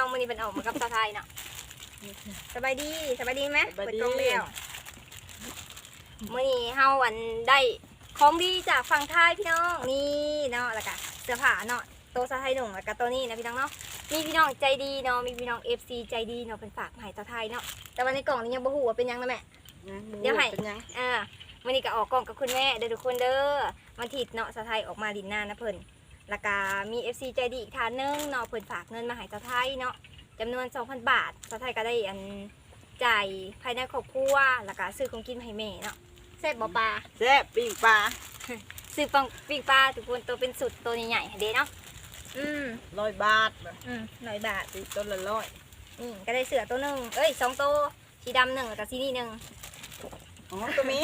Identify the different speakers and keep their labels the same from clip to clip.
Speaker 1: ขินกล้องพี่น้องมื้อนี้เป็นออกมากับสาวไทยเนาะสบายดีสบายดีไหม
Speaker 2: สบาย
Speaker 1: เปิด
Speaker 2: ดี
Speaker 1: กล้องแล้วมื้อนี้เฮาวันได้ของดีจากฝั่งไทยพี่น้องนี่เนาะแล้วก็เสื้อผ้าเนาะโตวสาวไทยหนุ่งแล้วก็ตัวนี้นะพี่น้องเนาะมีพี่น้องใจดีเนาะมีพี่น้อง FC ใจดีเนาะเป็นฝากมาให้สาวไทยเนาะแต่ว่าในกล่องนี้ยังบ่ฮู้ว่าเป็นหยังนะแม่เดี๋ยวให้
Speaker 2: เป็นยัง
Speaker 1: อ่าวันนี้ก็ออกกล่องกับคุณแม่เด้อทุกคนเด้อวันอาทิตย์เนาะสาวไทยออกมาดินหน้านะเพิ่น แล้วก็มี FC ใจดีอีกทานหนึงเนาะเพิ่นฝากเงินมาให้สาวไทยเนาะจำนวน 2,000 บาทสาวไทยก็ได้อันจ่ายภายในครอบครัวแล้วก็ซื้อของกินมาให้แม่เนาะแซ่บบ่ปลา
Speaker 2: แซ่บปิ้งปลา
Speaker 1: ซื้อปังปิ้งปลาทุกคนตัวเป็นสุดตัวใหญ่ๆเด้เนาะอืม
Speaker 2: ร้อยบาท
Speaker 1: อืมร้อยบาท
Speaker 2: ตีต้นละร้อย
Speaker 1: อืมก็ได้เสือตัวหนึงเอ้ยสองตัวสีดำหนึ่งแล้วก็สีนี่หนึ่ง
Speaker 2: อ๋อตัวนี้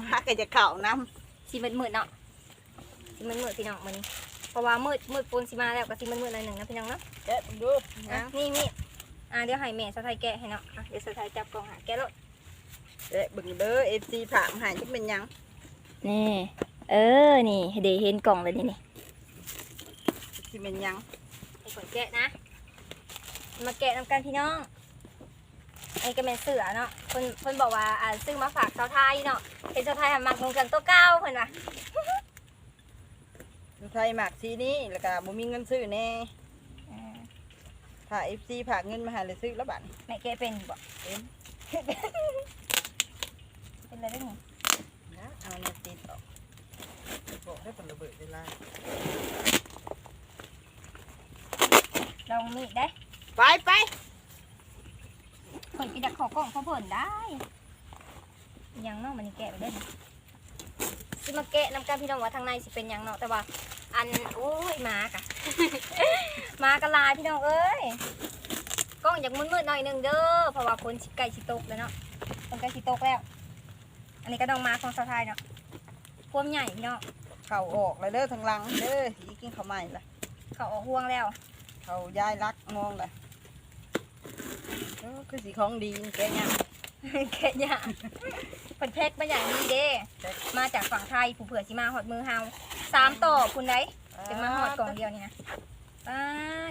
Speaker 2: มาก็จะเข่าน้
Speaker 1: สีมืดมืดๆเนาะสี มืดมืดๆพี่น้องมันเพราะว่ามืดมืดปนสีมาแล้วก็สีมืดมืดๆหน่อยหนึ่งนะพี่น้องเนาะำ
Speaker 2: แกะดู
Speaker 1: อะ
Speaker 2: นะ
Speaker 1: นี่นี่อะเดี๋ยวให้แม่สะไทยแกะให้เนาะอะเดี๋ยวสะไทยจับกล่องหาแกะรถ
Speaker 2: แกะเบึงเด้อเอฟซีผ่ามาใหายจะเป็นหยัง
Speaker 1: นี่เออนี่เดี๋ยวเห็นกล่องเลยนี่นี่
Speaker 2: สิเป็นหยัง
Speaker 1: ให้ก่อนแกะนะ มาแกะนำกันพี่น้องไอ้ก็เป็นเสือเนาะคนคนบอกว่าอ่าซื้อมาฝากชาวไทยเนาะเป็นชาวไทยหันมักลงกันตัวเก้าเพิ่นว่ะ
Speaker 2: ใส่หมากสีนี้แล้วก็บ่มีเงินซื้อแน่
Speaker 1: อ่า
Speaker 2: ถ้าเอฟซีผ่ากเงินมาใหายเลยซื้อแล้วบาท
Speaker 1: แม่แกะเป็นบ่
Speaker 2: เป็น
Speaker 1: เป็นอะไรได้นี่
Speaker 2: นะเอาเนี่ยติดออกบอกได้ผลระเบิดเวลา
Speaker 1: ลองมีดได้
Speaker 2: ไปไป
Speaker 1: คนกินจากขอกล่องเขาเพิ่นได้อิหยังเนาะมันนี่แกะไปได้นะสิมาแกะนำกันพี่น้องว่าทางในสิเป็นหยังเนาะแต่ว่า อันโอ้ยหมากะหมากะลายพี่น้องเอ้ยกล้องอยากมืดๆหน่อยหนึงเด้อเพราะว่าคนสิไก่สิตกแล้วเนาะคนไก่สิตกแล้ว อันนี้ก็ต้องมาของสะทายเนาะพวมใหญ่พี่น้อง
Speaker 2: เข่าออกเลยเด้อทางหลังเด้ออีกินข้าวใหม่ละ
Speaker 1: เขาออกห่วงแล้ว
Speaker 2: เขาย้ายรักมองเลยเออคือสีของดีแกเนี่ย
Speaker 1: แค่ยากเพิ่นเพ็กมาอย่างนี้เด้ มาจากฝั่งไทยผู้เผื่อสิมาหอดมือเฮา สามต่อคุณได้จะมาหอดกล่องเดียวนี่นะป้า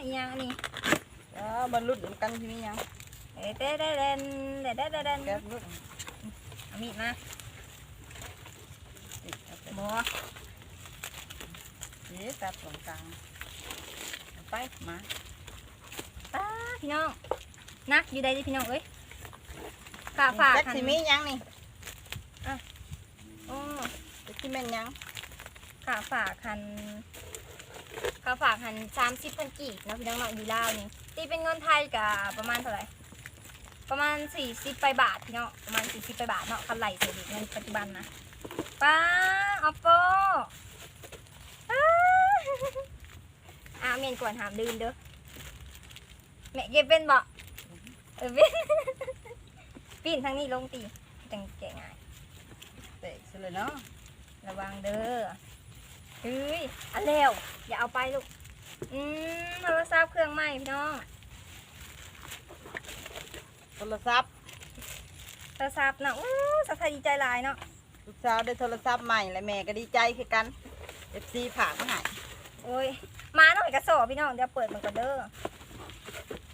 Speaker 1: อีหยังอันนี้
Speaker 2: อ่าบรรลุนกันที่นี่ยัง
Speaker 1: เอ้ยเต้เด้เดนเด้เด้เด้เดน
Speaker 2: แกะรุ่น
Speaker 1: เอามีดมา
Speaker 2: ติดเอาไป
Speaker 1: บ่
Speaker 2: เอ๊ะตัดตรงกลางเอาไปมา
Speaker 1: ป้าพี่น้องนักอยู่ใดเดิพี่น้องเอ้ยกาฝาก
Speaker 2: แจ็ค
Speaker 1: หัน
Speaker 2: สิมียังนี่
Speaker 1: โอ้
Speaker 2: แจ็คสิแม่นยัง
Speaker 1: กาฝากหันกาฝากหันสามสิบพันกีบเนาะพี่น้องเนาะอยู่ลาวนี่ตีเป็นเงินไทยกับประมาณเท่าไหร่ประมาณสี่สิบไปบาทพี่น้องประมาณสี่สิบไปบาทเนาะคันไหลเศรษฐกิจเงินปัจจุบันนะป้าออปโปป้าอ่าเมียนกวนหามลืมเด้อแม่เก็บเป็นบ่เออเป็นปีนทางนี้ลงตีจังแกะง่าย
Speaker 2: เตะซะเลยเนาะ
Speaker 1: ระวังเด้อ เฮ้ยอันแล้วอย่าเอาไปลูก อืมโทรศัพท์เครื่องใหม่พี่น้อง
Speaker 2: โทรศัพท์
Speaker 1: โทรศัพท์นะอู้สะพายดีใจหลายเนาะ
Speaker 2: ลูกสาวได้โทรศัพท์ใหม่และแม่ก็ดีใจคือกันเอฟซีผ่ามาใหาย
Speaker 1: โอ้ยมาหน่อยกระสอบพี่น้องเดี๋ยวเปิดมันกันเด้อ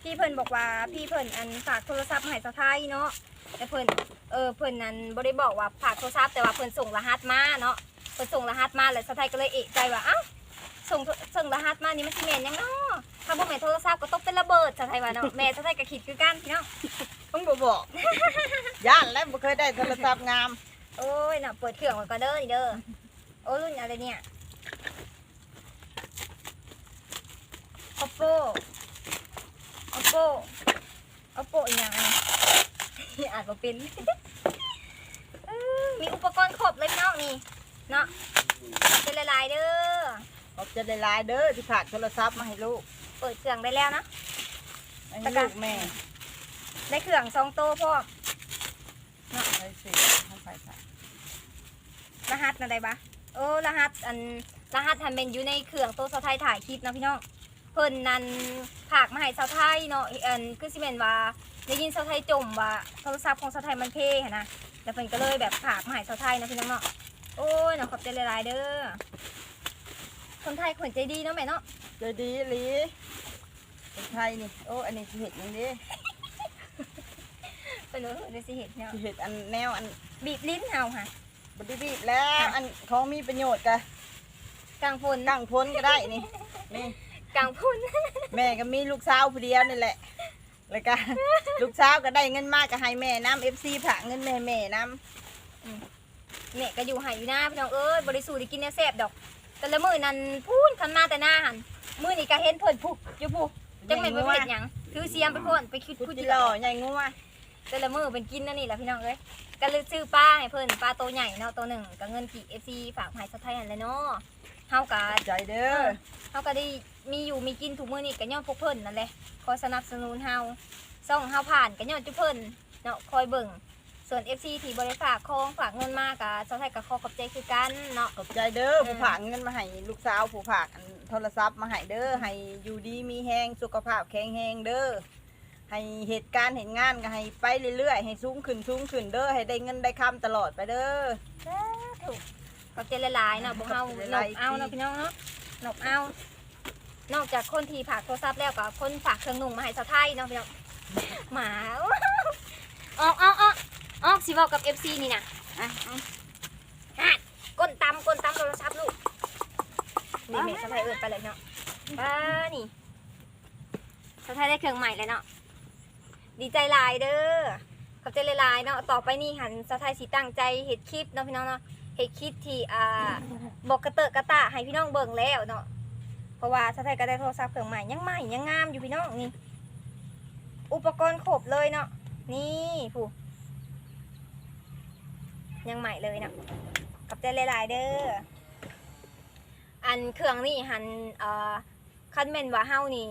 Speaker 1: พี่เพิ่นบอกว่าพี่เพิ่นอันฝากโทรศัพท์มาให้สะพายเนาะแต่เพิ่นเออเพิ่นนั้นบ่ได้บอกว่าฝากโทรศัพท์แต่ว่าเพิ่นส่งรหัสมาเนาะ เพิ่นส่งรหัสมาแล้วสะพายก็เลยเอะใจว่าเอ้าส่งโทส่งรหัสมานี่มันสิแม่นหยังเนาะถ้าบ่แม่นโทรศัพท์ก็ต้องเป็นระเบิดสะพายว่าเนาะแม่สะพายก็คิดคือกันพี่น้อง
Speaker 2: ต้องบ่บอกย่านแล้วบ่เคยได้โทรศัพท์งาม
Speaker 1: โอ้ยน่ะเปิดเครื่องไว้ก่อนเด้อนี่เด้อโอ้รุ่นอะไรเนี่ย oppo oppo oppo อีกอย่างอันนี้อ่านมาเป็นเอ้ยมีอุปกรณ์ครบเลยพี่น้องนี่ เนาะเป็นละลายๆเด้อ
Speaker 2: ขอบใจะได้หลายเด้อที่ผ่ากโทรศัพท์มาให้ลูก
Speaker 1: เปิดเครื่องได้แล้วนะ
Speaker 2: ให้ลูกแม่
Speaker 1: ได้เครื่องสองโตวพ่อม
Speaker 2: ไปสิให้ไปค่ะ
Speaker 1: รหัสอะไรบ้าโอ้รหัสอันรหัสทันเป็นอยู่ในเครื่องโตวสาวไทยถ่ายคลิปเนาะพี่น้องเพิ่นนั้นผากมาให้สาวไทยเนาะอันคือสิเมนว่าได้ยินสาวไทยจมว่าโทรศัพท์ของสาวไทยมันเพ่หั้นนะแล้วเพิ่นก็เลยแบบผากมาให้สาวไทยนะพี่น้องเนาะ โอ้ยเนาะขอบใจหลายๆเด้อ คนไทยคนใจดีเนาะแม่เนาะ
Speaker 2: ใจดีอีหลีคนไทยนี่ โอ้ อันนี้สิเห็ดหยังดี
Speaker 1: ไปเลยเดี๋ยวสิเห็นเนาะ
Speaker 2: สิเห็ดอันแนวอัน
Speaker 1: บีบลิ้นเฮาค่ะ
Speaker 2: บไดบีบแล้ว อันของมีประโยชน์กะ
Speaker 1: กลางฝน
Speaker 2: กั้งพ้นก็ได้นี่ นี่
Speaker 1: กลางพุ่น
Speaker 2: แม่ก็มีลูกสาวผู้เดียวนี่แหละ แล้วก็ลูกสาวก็ได้เงินมากก็ให้แม่น้ำเอฟซีผักเงินแม่แม่น้
Speaker 1: แม่ก็อยู่หายอยู่หน้าพี่น้องเอ้ยบริสุทธิ์ได้กินเนี่ยแซ่บดอก แต่ละมื้อนั้นพูนคันมาแต่หน้าหันมื้อนี้ก็เห็นเพิ่นพุกอยู่พุกำจังแม่นไปเฮ็ดหยังถือเสียมไปพ่นไปคิด
Speaker 2: พุ
Speaker 1: พูด
Speaker 2: จิ
Speaker 1: จิ
Speaker 2: ห
Speaker 1: ห
Speaker 2: ล่
Speaker 1: ล่
Speaker 2: อ
Speaker 1: อ
Speaker 2: ใหญ่งัว
Speaker 1: แต่ละมื้อเป็นกินนั่นนี่แหละพี่น้องเอ้ยก็เลยซื้อปลาให้เพิ่นปลาโตวใหญ่เนาะตัวหนึ่งก็เงินกี่ FC ฝากมาให้สะไทยหันแหละเนาะเฮาก็
Speaker 2: ใจเด้อ
Speaker 1: เฮาก็ได้มีอยู่มีกินทุกมื้อนี่ก็ย้อนพวกเพิ่นนั่นแหละคอยสนับสนุนเฮาส่องเฮาผ่านก็ย้อนจุเพิ่นเนาะคอยเบิ่ง ส่วน FC ที่บ่ได้ฝากของฝากเงินมาก็สะไทยก็ขอขอบใจคือกันเนาะ
Speaker 2: ขอบใจเด้อผู้ผักเงินมาให้ลูกสาวผู้ผักอันโทรศัพท์มาให้เด้อให้อยู่ดีมีแหงสุขภาพแข็งแรงเด้อให้เหตุการณ์เห็นงานก็ให้ไปเรื่อยๆ ให้สูงขึ้นสูงขึ้นเด้อให้ได้เงินได้คำตลอดไปเด้อ
Speaker 1: ถูกขอบใจหลายๆเนาะบ่เฮา
Speaker 2: ขอบใจ
Speaker 1: ห
Speaker 2: ห
Speaker 1: น
Speaker 2: ลาย
Speaker 1: บเอาเนาะพี่น้องเนาะหนบเอา นอกจากคนที่ฝากโทรศัพท์แล้วก็คนฝากเครื่องนุ่งมาให้สาวไทยเนาะพี่น้องหมาออกออกออก ออกสิเว้ากับ FC นี่น่ะ
Speaker 2: อะเอา
Speaker 1: ฮะก้นตำก้นตำโทรศัพท์ลูกนี่แม่สาวไทยเอิ้นไปเลยเนาะป้านี่สาวไทยได้เครื่องใหม่แล้วเนาะดีใจหลายเด้อขอบใจหลายๆเนาะต่อไปนี่หันสาวไทยสิตั้งใจเฮ็ดคลิปเนาะพี่น้องเนาะเฮ็ดคลิปที่อ่าบอกกระเตอะกระตะให้พี่น้องเบิ่งแล้วเนาะเพราะว่าสไทยก็ได้โทรศัพท์เครื่องใหม่ยังใหม่ยังงามอยู่พี่น้องนี่อุปกรณ์ครบเลยเนาะนี่ผู้ ยังใหม่เลยนะกับใจหลายๆเด้ออันเครื่องนี่หันเอ่อคันเมนว่าเฮานี่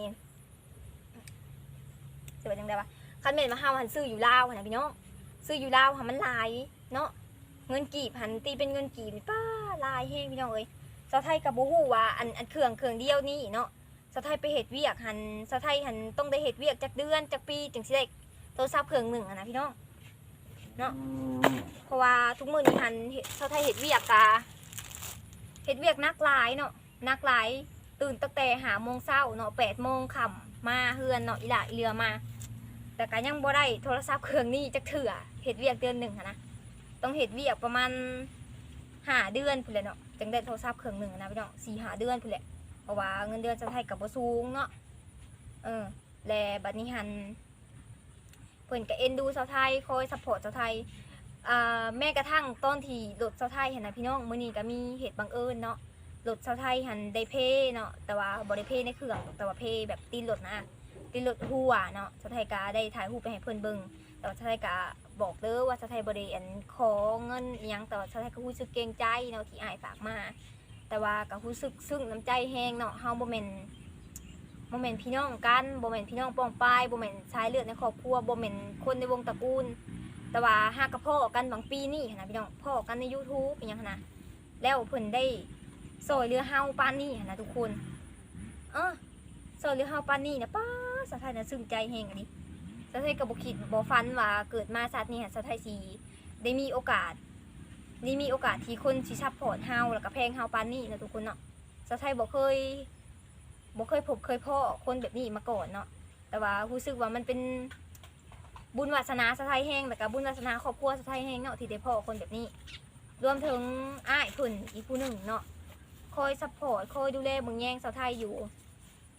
Speaker 1: จะเป็นยังไงวะคันเมนว่าเฮาหันซื้ออยู่ลาวนะพี่น้องซื้ออยู่ลาวหันมันลายเนาะเงินกีบหันตีเป็นเงินกีบป้าลายแห้งพี่น้องเอ้ยสาวไทยกับบูฮู้ว่าอันอันเครื่องเครื่องเดียวนี่เนาะสาวไทยไปเฮ็ดเวียกหันสาวไทยหันต้องได้เฮ็ดเวียกจากเดือนจากปีจึงสิได้โทรศัพท์เครื่องหนึ่งอะนะพี่น้อง เนาะเพราะว่าทุกมื้อนี้หันเฮ็ดสาวไทยเฮ็ดเวียกกะเฮ็ดเวียกนักหลายเนาะนักหลายตื่นตั้งแต่หาโมงเช้าเนาะแปดโมงค่ำมาเฮือนเนาะอีหล่าอีเรือมา แต่ก็ยังบ่ได้โทรศัพท์เครื่องนี้จักเถื่อเฮ็ดเวียกเดือนหนึ่งอะนะต้องเห็ดเวียกประมาณหาเดือนพุ่นแหละเนาะจังได้โทรศัพท์เครื่องหนึ่งนะพี่น้องสี่หาเดือนพุ่นแหละเพราะว่าเงินเดือนจะไทยกับบ่สูงเนาะเออแลบัดนี้หัน เพิ่อนก็เอ็นดูชาวไทยคอยซัพพอร์ตชาวไทยแม้กระทั่งตอนที่รถชาวไทยเห็นนะพี่น้องมื้อนี้ก็มีเหตุบังเอิญเนาะรถชาวไทยหันได้เพเนาะแต่ว่าบ่ได้เพในเครื่องแต่ว่าเพแบบตีนรถนะตีนรถหัวเนาะชาวไทยก็ได้ถ่ายรูปไปให้เพิ่อนเบิ่งแต่ว่าชาไทยก็บอกเด้อว่าชาวไทยบริอันขอเงินอิหยังแต่ว่าชาวไทยก็รู้สึกเกรงใจเนาะที่อายฝากมา แต่ว่าก็รู้สึกซึ้งน้ำใจแห้งเนาะเฮาบ่แม่น บ่แม่นพี่น้องกันบ่แม่นพี่น้องป้องปายบ่แม่นชายเลือดในครอบครัวบ่แม่นคนในวงตระกูล แต่ว่าหากกับพ่อกันบางปีนี่หั้นนะพี่น้องพ่อกันใน YouTube เป็นหยังหั้นนะแล้วเพิ่นได้ซอยเรือเฮาปานนี้หั้นนะทุกคน เออซอยเรือเฮาปานนี้นะป้าสะท้ายนะซึ้งใจแหงอันนี้สะไทยกับบคิดบฟันว่าเกิดมาชาตินี้สะไทยสีได้มีโอกาสได้มีโอกาสที่คนสิซัพพอร์ตเฮาแล้วก็แพงเฮาปานนี้นะทุกคนเนาะสะไทยบ่เคย บ่เคยพบเคยพ่อคนแบบนี้มาก่อนเนาะแต่ว่ารู้สึกว่ามันเป็นบุญวาสนาสะไทยแห้งแต่ก็บุญวาสนาครอบครัวสะไทยแห้งเนาะที่ได้พ่อคนแบบนี้ รวมถึงอ้ายพิ่นอีกผู้หนึ่งเนาะคอยซัพพอร์ตคอยดูแลเบิ่งแยงสะไทยอยู่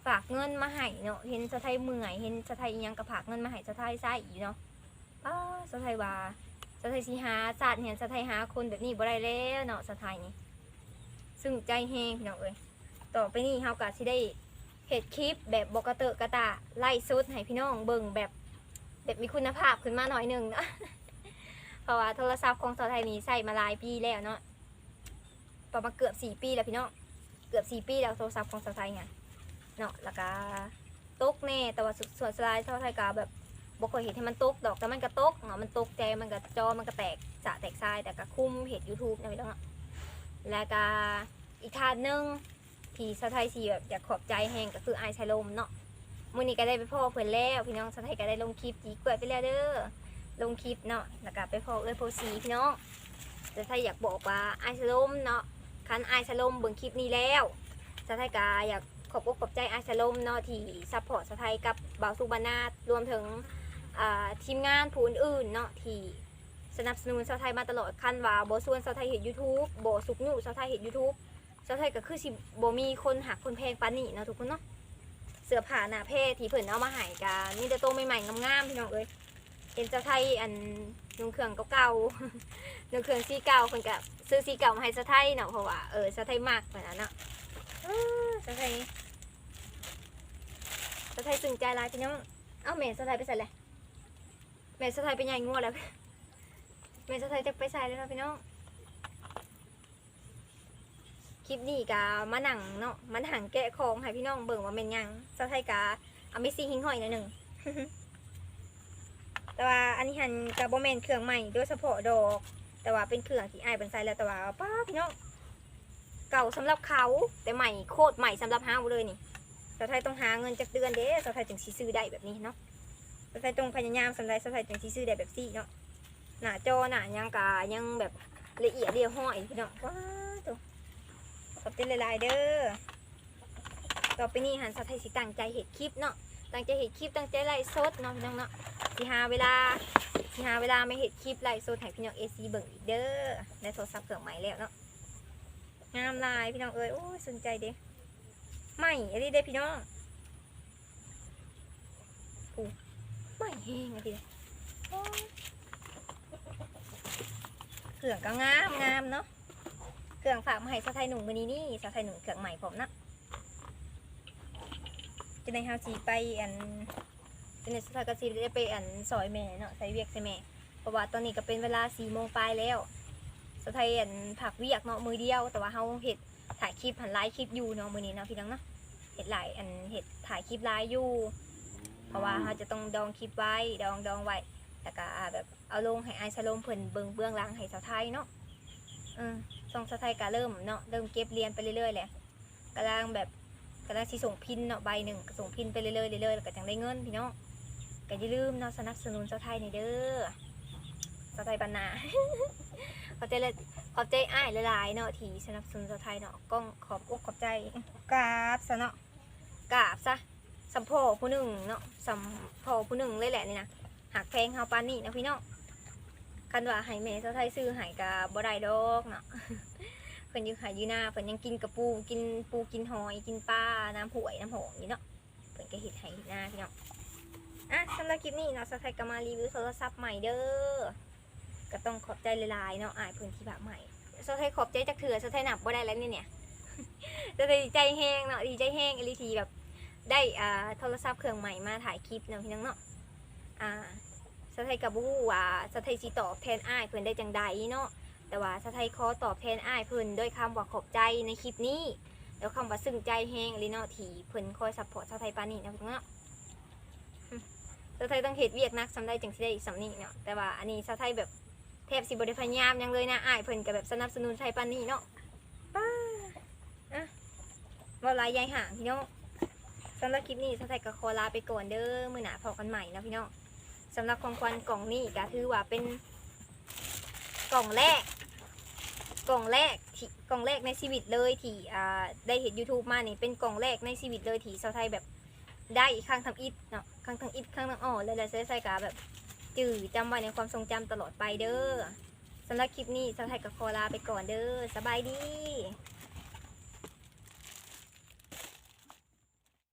Speaker 1: ฝากเงินมาให้เนาะเห็นสะไทยเมื่อยเห็นสะไทยยังกระผากเงินมาให้สะไทยใส่อีเนาะป้าสะไทยว่าสะไทยสีหาศาสตร์เห็นสะไทยหาคนแบบนี้บ่ได้แล้วเนาะสะไทยนี่ซึ่งใจแฮงพี่น้องเอ้ยต่อไปนี้เฮาก็สิได้ เฮ็ดคลิปแบบบกระเตอะกระตาไล่สดให้พี่น้องเบิ่งแบบแบบมีคุณภาพขึ้นมาหน่อยหนึ่งเนาะเพราะว่าโทรศัพท์ของสะไทยนี่ใส่มาหลายปีแล้วเนาะประมาณเกือบสี่ปีแล้วพี่น้องเกือบสี่ปีแล้วโทรศัพท์ของสะไทยไงเนาะแล้วก็ตกแน่แต่ว่าส่วนสลายเท่าไทยกาแบบบ่เคยเห็นให้มันตกดอกแต่มันก็ตกเนาะมันตกใจมันก็จอมันก็แตกจะแตกทรายแต่ก็คุ้มเห็ด YouTube นะพี่น้องแล้วก็อีกทานหนึ่ง ที่สะไทยสีแบบอยากขอบใจแหงก็คือไอายชายลมเนาะมื้อนี้ก็ได้ไปพ่อเพิ่นแล้ว พี่น้องสะไทยก็ได้ลงคลิปจีกล้วยไปแล้วเด้อลงคลิปเนาะแล้วก็ไปพ่อเอ้ยโพสีพี่น้องแต่ถ้าอยากบอกว่าไอายชายลมเนาะคันไอายชายลมเบิ่งคลิปนี้แล้วสาไทยกาอยากขอบอกขอบใจอาชลมเนาะที่ซัพพอร์ตสาไทยกับบ่าวสุบานาตรวมถึงทีมงานผู้อื่นๆเนาะที่สนับสนุนสาไทยมาตลอดคันว่าโบส่วนสาไทยเห็น YouTube บ่สุกหนูสาไทยเห็น YouTube สาวไทยก็คือสิบ่มีคนหักคนแพงปานนี้เนาะทุกคนเนาะเสื้อผ้าหน้าเพศที่เพิ่นเอามาให้กามีแต่โตใหม่ๆงามๆพี่น้องเอ้ยเห็นสาวไทยอันนุ่งเครื่องเก่าๆนุ่งเครื่องสีเก่าเพิ่นก็ซื้อสีเก่ามาให้สาวไทยเนาะเพราะว่าเออสาวไทยมากกว่านั้นเนาะอ้าสะไทยสะไทยสึงใจร้ายพี่น้องเอ้าแม่สะไทยไปใส่เลยแม่สะไทยไปใหญ่งัวแล้วแม่สะไทยจะไปใส่แล้วนะพี่น้อง คลิปนี้กามาหนังเนาะมันหังแกะของให้พี่น้องเบิ่งว่าเป็นยังสะไทยกาเอาไม่ซีหิงหอยหน่อยหนึ่งแต่ว่าอันนี้หันกาโบแมนเครื่องใหม่โดยเฉพาะดอก แต่ว่าเป็นเครื่องที่ไอ้ายเป็นใส่แล้วแต่ว่าป้าพี่น้องเก่าสำหรับเขาแต่ใหม่โคตรใหม่สำหรับเฮาวเลยนี่สาไทยต้องหาเงินจากเดือนเด้สาไทยจึงซื้อได้แบบนี้เนาะสาไทยต้องพยายามสำหรับสาไทยจึงซื้อได้แบบซี่เนาะหน้าจอหน้ายังกายังแบบละเอียดเรียวห้อยพี่น้องว้า อบใจหลายๆเด้อต่อไปนี้หันสาวไทยสิตั้งใจเห็ดคลิปเนาะตั้งใจเห็ดคลิปตั้งใจไล่สดเนาะพี่น้องเนาะสิหาเวลาสิหาเวลาไม่เห็ดคลิปไล่สดให้พี่น้องเอซีเบิ่งอีกเด้อในโทรศัพท์เครื่องใหม่แล้วเนาะงามลายพี่น้องเอ้ยโอ้ยสนใจเด้ไม่อะไรเด้พี่น้องโอ้ไม่แห้งอะทีเด้เครื่องก็งามงามเนาะ เครื่องฝากมาให้สาวไทยหนุ่มมือนี้นี่สาวไทยหนุ่มเครื่องใหม่ผมนะจะในเฮาสีไปอันจะในสาวไทยก็สีได้ไปอันซอยแม่เนาะใส่เวียกใส่แม่เพราะว่าตอนนี้ก็เป็นเวลาสี่โมงปลายแล้วสะไทยอันผักเวียกเนาะมือเดียว แต่ว่าเฮาเห็ดถ่ายคลิปหันไลฟ์คลิปอยู่เนาะมือนี้เนาะพี่น้องเนาะเห็ดหลายอันเห็ดถ่ายคลิปไลฟ์อยู่ เพราะว่าเฮาจะต้องดองคลิปไว้ดองดองไว้แล้วก็แบบเอาลงให้ไอายสโลมเพิ่นเบิ่งเบื้องหลังให้สาวไทยเนาะ อืมส่งสาวไทยก็เริ่มเนาะเริ่มเก็บเรียนไปเรื่อยๆแหละกำลังแบบกำลังสิส่งพินเนาะใบหนึ่งก็ส่งพินไปเรื่อยๆเรื่อยๆแล้วก็จังได้เงินพี่น้องก็อย่าลืมเนาะสนับสนุนสาวไทยในอยเด้อสาวไทยบรรณาขอบใจเลยขอบใจอ้ายหลายๆเนาะที่สนับสนุนชาวไทยเนาะก้องขอบอกขอบใจกราบซะเนาะกราบซะสัมโพผู้หนึ่งเนาะสัมโพผู้หนึ่งเลยแหละนี่นะหักแพงเฮาปานนี่นะพี่เนาะ คันว่าให้แม่ชาไทยซื้อให้ก็บ่ได้ดอกเนาะ เพิ่นอยู่หายอยู่หน้าเพิ่นยังกินกระปูกินปูกินหอยกินปลาน้ำผวยน้ำหงนี่เนาะเพิ่นก็เฮ็ดให้เฮ็ดหน้าพี่เนาะอะสำหรับคลิปนี้เนาะชาไทยก็มารีวิวโทรศัพท์ใหม่เด้อก็ต้องขอบใจหลายๆเนาะอายพื้นที่แบบใหม่สะไทยขอบใจจากเถื่อสะไทยหนับบ่ได้แล้วเนี่ยเนี่ยสะไทยดีใจแห้งเนาะดีใจแห้งอลีทีแบบได้อ่าโทรศัพท์เครื่องใหม่มาถ่ายคลิปเนาะพี่น้องเนาะอ่า สะไทยกับบู้ว่าสะไทยสิตอบแทนอ้ายเพิ่นได้จังใดเนาะแต่ว่าสะไทยขอตอบแทนอ้ายเพิ่นด้วยคำว่าขอบใจในคลิปนี้ แล้วคำว่าซึ้งใจแห้งอหลีเนาะที่เพิ่นคอยซัพพอร์ตสะไทยปานนี้นะพี่น้องเนาะอืมสไทยต้องเฮ็ดเวียกนักสำได้จังสิได้สำนี้เนาะแต่ว่าอันนี้สะไทยแบบแทบสิบริพยายามหยังเลยนะอ้ายเพิ่นก็แบบสนับสนุนไทยปานนี้เนาะป้าอะว่าลายยายห่างพี่น้องสำหรับคลิปนี้สไทยก็ขอลาไปก่อนเด้อมื้อหน้าพบกันใหม่นะพี่น้อง สำหรับของขวัญกล่องนี้ก็ถือว่าเป็นกล่องแรก กล่องแรกที่กล่องแรกในชีวิตเลยที่อ่าได้เห็น YouTube มานี่เป็นกล่องแรกในชีวิตเลยที่สาวไทยแบบได้ข้งทำอิฐเนาะข้งทำอิฐข้งทำอ่อเลยแล้วใส่กาแบบจื่อจำไว้ในความทรงจำตลอดไปเด้อสำหรับคลิปนี้สาวไทยกับคอลาไปก่อนเด้อสบายดี